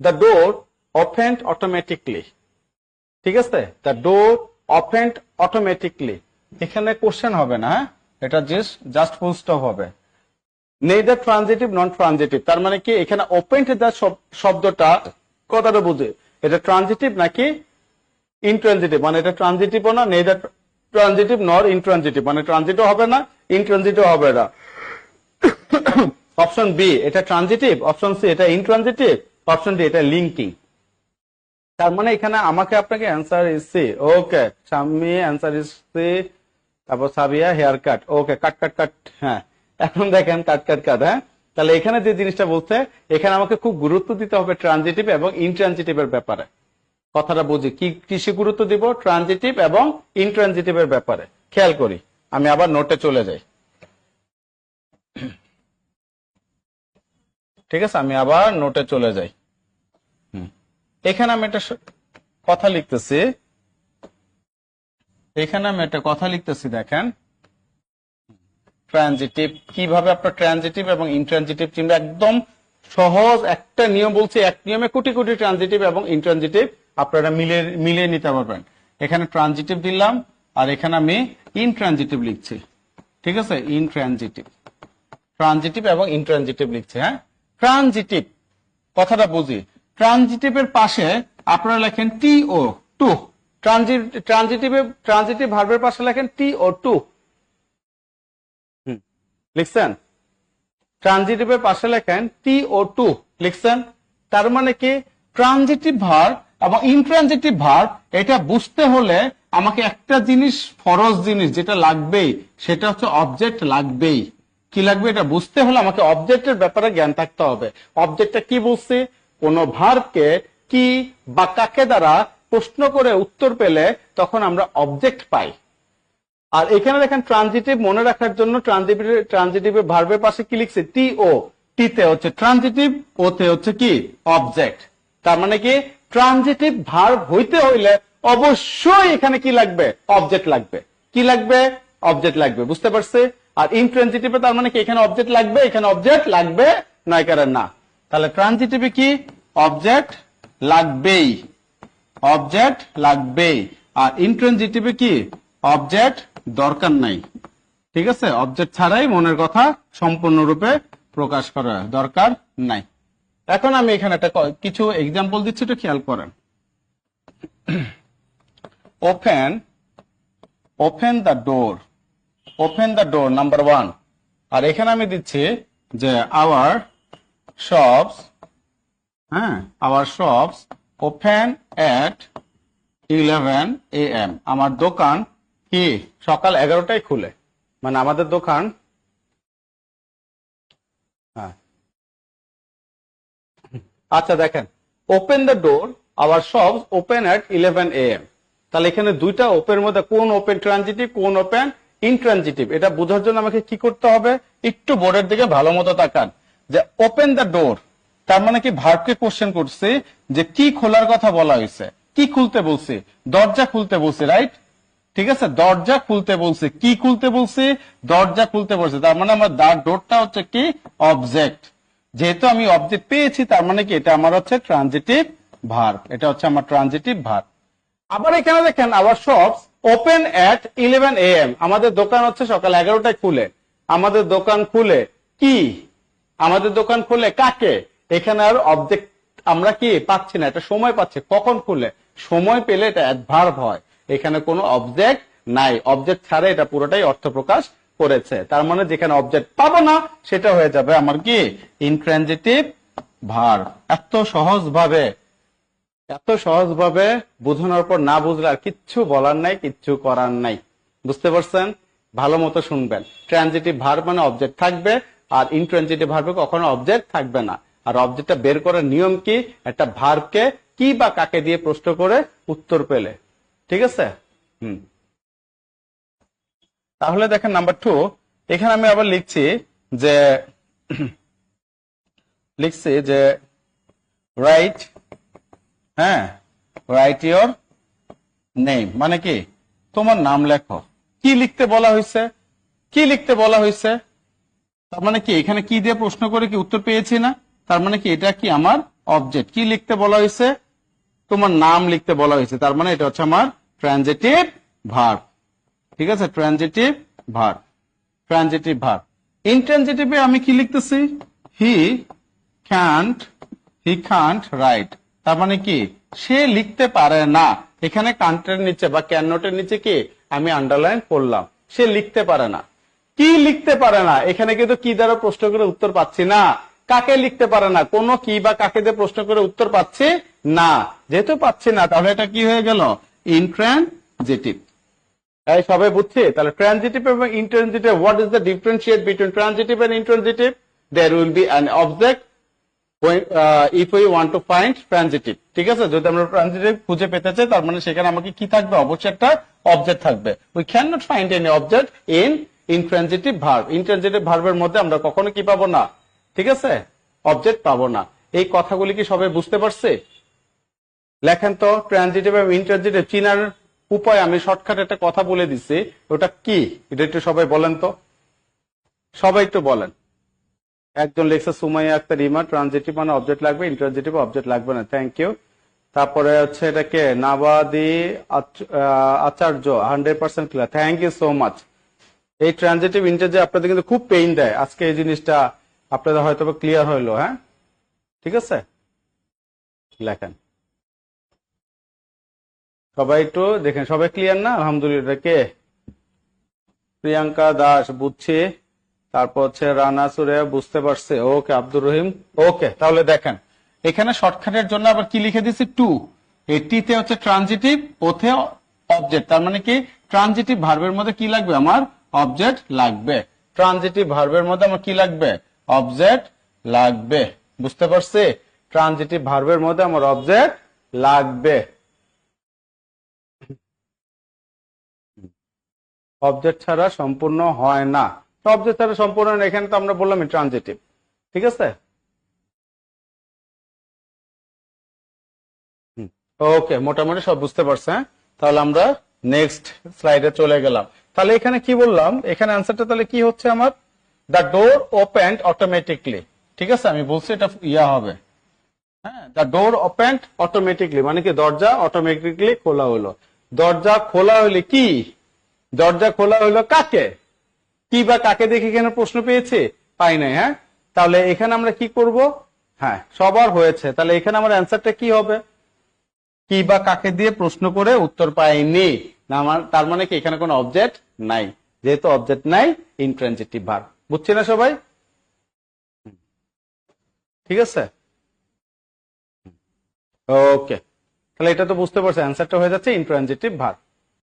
The door opened automatically ঠিক আছে? The door opened automatically এখানে কোশ্চেন হবে না হ্যাঁ? এটা জাস্ট জাস্ট ফুল স্টপ হবে। নেইদার ট্রানজিটিভ নন ট্রানজিটিভ তার মানে কি? এখানে ওপেন দা শব্দটা কথাটা বুঝে। এটা ট্রানজিটিভ নাকি ইনট্রানজিটিভ মানে এটা ট্রানজিটিভও না নেইদার ট্রানজিটিভ নর ইনট্রানজিটিভ মানে ট্রানজিটও হবে না ইনট্রানজিটও হবে না। অপশন বি এটা ট্রানজিটিভ অপশন সি এটা ইনট্রানজিটিভ অপশন ডি এটা লিঙ্কিং তার মানে এখানে আমাকে আপনাকে অ্যান্সার ইজ ওকে সাম্মি অ্যান্সার ইজ তারপর সাবিয়া হেয়ার কাট ওকে কাট কাট কাট হ্যাঁ। এখন দেখেন কাট কাট কাট হ্যাঁ। তাহলে এখানে যে জিনিসটা বলছে, এখানে আমাকে খুব গুরুত্ব দিতে হবে ট্রানজিটিভ এবং ইনট্রানজিটিভের ব্যাপারে। কথাটা বুঝি, কি, কিসে গুরুত্ব দিব? ট্রানজিটিভ এবং ইনট্রানজিটিভের ব্যাপারে। খেয়াল করি, আমি আবার নোটে চলে যাই। ঠিক আছে, আমি আবার নোটে চলে যাই। এখানে আমি একটা কথা লিখতেছি। এখানে আমি একটা কথা লিখতেছি, দেখেন। ট্রানজিটিভ কীভাবে আপনার ট্রানজিটিভ এবং ইনট্রানজিটিভ চিনবে একদম সহজ একটা নিয়ম বলছে, এক নিয়মে কোটি কোটি ট্রানজিটিভ এবং ইনট্রানজিটিভ আপনারা মিলে মিলিয়ে নিতে পারবেন। এখানে ট্রানজিটিভ দিলাম, আর এখানে আমি ইনট্রানজিটিভ লিখছি। ঠিক আছে? ইনট্রানজিটিভ ট্রানজিটিভ এবং ইনট্রানজিটিভ লিখছি হ্যাঁ? ট্রানজিটিভ কথাটা বুঝি। ট্রানজিটিভের পাশে আপনারা লেখেন T O two. Transitive transitive ভার্বের পাশে লেখেন টি ও টু। লিখছেন? ট্রানজিটিভের পাশে লেখেন টি ও টু। লিখছেন? তার মানে কি? ট্রানজিটিভ ভার্ব এবং ইনট্রানজিটিভ ভার্ব এটা বুঝতে হলে আমাকে একটা জিনিস ফরজ জিনিস যেটা লাগবেই সেটা হচ্ছে অবজেক্ট লাগবেই। কি লাগবে এটা বুঝতে হলে আমাকে অবজেক্টের ব্যাপারে জ্ঞান থাকতে হবে। অবজেক্টটা কি বলছে কোন ভার্বকে কি বা কাকে দ্বারা প্রশ্ন করে উত্তর পেলে তখন আমরা অবজেক্ট পাই। আর এখানে দেখেন ট্রানজিটিভ মনে রাখার জন্য ট্রানজিটিভ ট্রানজিটিভ ভার্বের পাশে কি লিখছে? টি ও টি হচ্ছে ট্রানজিটিভ ও তে হচ্ছে কি? অবজেক্ট তার মানে কি? ট্রানজিটিভ ভার্ব হইতে হইলে অবশ্যই এখানে কি লাগবে? অবজেক্ট লাগবে। কি লাগবে? অবজেক্ট লাগবে। বুঝতে পারছে? আর ইনট্রানজিটিভে তার মানে কি? এখানে অবজেক্ট লাগবে, এখানে অবজেক্ট লাগবে নয় কারণ না। তাহলে ট্রানজিটিভে কি? অবজেক্ট লাগবেই। অবজেক্ট লাগবেই। আর ইন্ট্রানজিটিভে কি? অবজেক্ট দরকার নাই। ঠিক আছে? অবজেক্ট ছাড়াই মনের কথা সম্পূর্ণরূপে প্রকাশ করা দরকার নাই। এখন আমি এখানে একটা কিছু এক্সাম্পল দিচ্ছি, একটু খেয়াল করেন। Open open the door open the door number one আর এখানে আমি দিচ্ছি যে আওয়ার শপস হ্যাঁ। Our shops open at eleven A M আমার দোকান কি? সকাল এগারোটায় খুলে। মানে আমাদের দোকান হ্যাঁ। আচ্ছা দেখেন। Open the door our shops open at eleven A M তাহলে এখানে দুইটা ওপেন মধ্যে কোন ওপেন ট্রানজিটিভ কোন ওপেন ইনট্রানজিটিভ এটা বোঝার জন্য আমাকে কি করতে হবে? একটু বোর্ডের দিকে ভালো মতো তাকান। যে ওপেন দ্য ডোর তার মানে কি ভার্বকে কোশ্চেন করছে যে কি খোলার কথা বলা হয়েছে, কি খুলতে বলছে, দরজা খুলতে বলছে রাইট ঠিক আছে? দরজা খুলতে বলছে, কি খুলতে বলছে, দরজা খুলতে বলছে, তার মানে আমার দ্য ডোরটা হচ্ছে কি? অবজেক্ট যেহেতু আমি অবজেক্ট পেয়েছি, তার মানে কি? এটা আমার হচ্ছে ট্রানজিটিভ ভার্ব এটা হচ্ছে আমার ট্রানজিটিভ ভার্ব আবার এখানে দেখেন our shops open at eleven A M আমাদের দোকান হচ্ছে সকাল এগারোটায় খুলে। আমাদের দোকান খুলে কি? আমাদের দোকান খুলে কাকে? এখানে আর অবজেক্ট আমরা কি পাচ্ছি না, এটা সময় পাচ্ছি। কখন খুলে সময় পেলে এটা অ্যাডভার্ব হয়। এখানে কোনো অবজেক্ট নাই। অবজেক্ট ছাড়া এটা পুরোটাই অর্থ প্রকাশ করেছে। তার মানে যেখানে অবজেক্ট পাবো না, সেটা হয়ে যাবে আমার কি? ইনট্রানজিটিভ ভার এত সহজ ভাবে এত সহজভাবে বোঝানোর পর না বুঝলে আর কিচ্ছু বলার নাই, কিচ্ছু করার নাই। বুঝতে পারছেন? ভালো মতো শুনবেন। ট্রানজিটিভ ভার মানে অবজেক্ট থাকবে। আর ইনট্রানজিটিভ ভার্বে কখনো অবজেক্ট থাকবে না। আর অবজেক্টটা বের করার নিয়ম কি? একটা ভার্বকে কি বা কাকে দিয়ে প্রশ্ন করে উত্তর পেলে। ঠিক আছে? হুম। তাহলে দেখেন নাম্বার টু এখানে আমি আবার লিখছি যে লিখছি যে রাইট হ্যাঁ রাইট ইয়োর নেম মানে কি? তোমার নাম লেখো। কি লিখতে বলা হয়েছে? কি লিখতে বলা হয়েছে? তার মানে কি? এখানে কি দিয়ে প্রশ্ন করে কি উত্তর পেয়েছি না? তার মানে কি? এটা কি আমার অবজেক্ট কি লিখতে বলা হয়েছে? তোমার নাম লিখতে বলা হয়েছে। তার মানে এটা হচ্ছে আমার ট্রানজিটিভ ভার্ব ঠিক আছে? ট্রানজিটিভ ভার্ব ট্রানজিটিভ ভার্ব ইনট্রানজিটিভে আমি কি লিখতেছি? He can't he can't write তার মানে কি? সে লিখতে পারে না। এখানে কান্টের নিচে বা ক্যান নোটের নিচে কি? আমি আন্ডারলাইন করলাম। সে লিখতে পারে না। কি লিখতে পারে না? এখানে কিন্তু কি দ্বারা প্রশ্ন করে উত্তর পাচ্ছি না। কাকে লিখতে পারে না? কোন কি বা কাকে দিয়ে প্রশ্ন করে উত্তর পাচ্ছি না। যেহেতু পাচ্ছি না, তাহলে এটা কি হয়ে গেল? ইনট্রানজিটিভ এই সবাই বুঝছে? তাহলে ট্রানজিটিভ এবং intransitive what is the differentiate between transitive and intransitive there will be an object if we want to find transitive ঠিক আছে? যদি আমরা ট্রানজিটিভ খুঁজে পেতে চাই, তার মানে সেখানে আমাকে কি থাকবে? অবশ্যই একটা অবজেক্ট থাকবে। We can not find any object in intransitive verb intransitive ভার্বের মধ্যে আমরা কখনো কি পাবো না? ঠিক আছে? অবজেক্ট পাবো না। এই কথাগুলি কি সবাই বুঝতে পারছে? লেখেন তো ট্রানজিটিভ এবং ইন্টারজিটিভ চিনার উপায় আমি শর্টকাট একটা কথা বলে দিচ্ছি। ওটা কি? এটা একটু সবাই বলেন তো। সবাই একটু বলেন। একজন লেখছে, সুমাইয়া আক্তার ইমা ট্রানজিটিভ মানে অবজেক্ট লাগবে ইন্টারজিটিভ অবজেক্ট লাগবে না। থ্যাংক ইউ তারপরে হচ্ছে এটাকে নাবাদি আচ- আচার্য hundred percent clear thank you so much এই ট্রানজিটিভ ইন্টারজে আপনাদের কিন্তু খুব পেইন দেয়। আজকে এই জিনিসটা আপনাদের হয়তো ক্লিয়ার হইল হ্যাঁ? ঠিক আছে? লেখেন। সবাই একটু দেখেন, সবাই ক্লিয়ার না? আলহামদুলিল্লাহ কে? প্রিয়াঙ্কা দাস, বুঝছি। তারপর হচ্ছে রানা সুরে বুঝতে পারছে। ওকে, আব্দুর রহিম। ওকে, তাহলে দেখেন। এখানে শর্টকাটের জন্য আবার কি লিখে দিছি টু এটিতে হচ্ছে ট্রানজিটিভ ওতে অবজেক্ট তার মানে কি? ট্রানজিটিভ ভার্বের মধ্যে কি লাগবে আমার? অবজেক্ট লাগবে। ট্রানজিটিভ ভার্বের মধ্যে আমার কি লাগবে? অবজেক্ট লাগবে। বুঝতে পারছি? ট্রানজিটিভ ভার্বের মধ্যে আমার অবজেক্ট লাগবে। অবজেক্ট ছাড়া সম্পূর্ণ হয় না। অবজেক্ট ছাড়া সম্পূর্ণ এখানে তো আমরা বললাম ট্রানজিটিভ ঠিক আছে? ওকে, মোটামুটি সব বুঝতে পারছে হ্যাঁ? তাহলে আমরা নেক্সট স্লাইডে চলে গেলাম। তাহলে এখানে কি বললাম? এখানে অ্যান্সারটা তাহলে কি হচ্ছে আমার? দ্য ডোর ওপেন্ড অটোমেটিকলি ঠিক আছে? আমি বলছি এটা ইয়া হবে। হ্যাঁ দ্য ডোর ওপেন্ড অটোমেটিকলি মানে কি? দরজা অটোমেটিকলি খোলা হলো। দরজা খোলা হলে কি? দরজা খোলা হলো কাকে? কি বা কাকে দেখে এখানে প্রশ্ন পেয়েছে? পাই নাই হ্যাঁ? তাহলে এখানে আমরা কি করব? হ্যাঁ সবার হয়েছে। তাহলে এখানে আমার অ্যান্সারটা কি হবে? কি বা কাকে দিয়ে প্রশ্ন করে উত্তর পাইনি না, আমার, তার মানে কি, এখানে কোনো অবজেক্ট নাই। যেহেতু অবজেক্ট নাই ইনট্রানজিটিভ ভার বুঝছি না সবাই? ঠিক আছে? ওকে। তাহলে এটা তো বুঝতে পারছি অ্যান্সারটা হয়ে যাচ্ছে ইনট্রানজিটিভ ভার